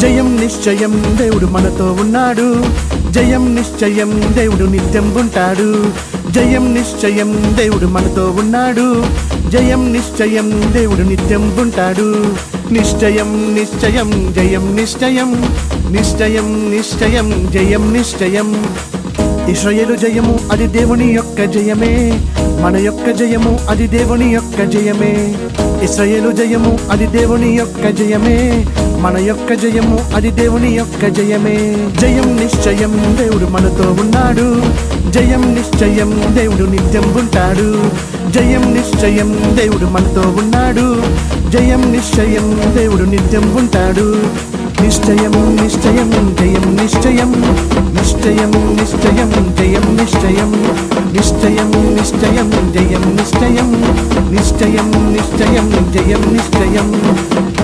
జయం నిశ్చయం దేవుడు మనతో ఉన్నాడు. జయం నిశ్చయం దేవుడు నిత్యం ఉంటాడు. జయం నిశ్చయం దేవుడు మనతో ఉన్నాడు. జయం నిశ్చయం దేవుడు నిత్యం ఉంటాడు. నిశ్చయం నిశ్చయం జయం నిశ్చయం. నిశ్చయం నిశ్చయం జయం నిశ్చయం. ఇస్రయేలు జయము అది దేవుని యొక్క జయమే. మన యొక్క జయము అది దేవుని యొక్క జయమే. ఇస్రయేలు జయము అది దేవుని యొక్క జయమే. మన యొక్క జయము అది దేవుని యొక్క జయమే. జయం నిశ్చయం దేవుడు మనతో ఉన్నాడు. జయం నిశ్చయం దేవుడు నిత్యం ఉంటాడు. జయం నిశ్చయం దేవుడు మనతో ఉన్నాడు. జయం నిశ్చయం దేవుడు నిత్యం ఉంటాడు. నిశ్చయం నిశ్చయం జయం నిశ్చయం. నిశ్చయం నిశ్చయం జయం నిశ్చయం. నిశ్చయం నిశ్చయం జయం నిశ్చయం. నిశ్చయం నిశ్చయం జయం నిశ్చయం.